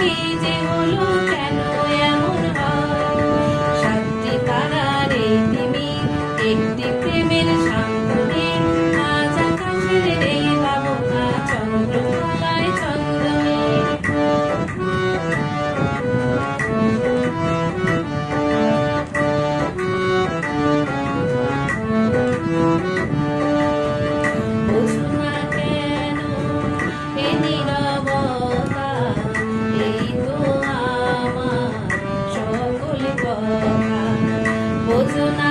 কি হলো কেন? Nacional.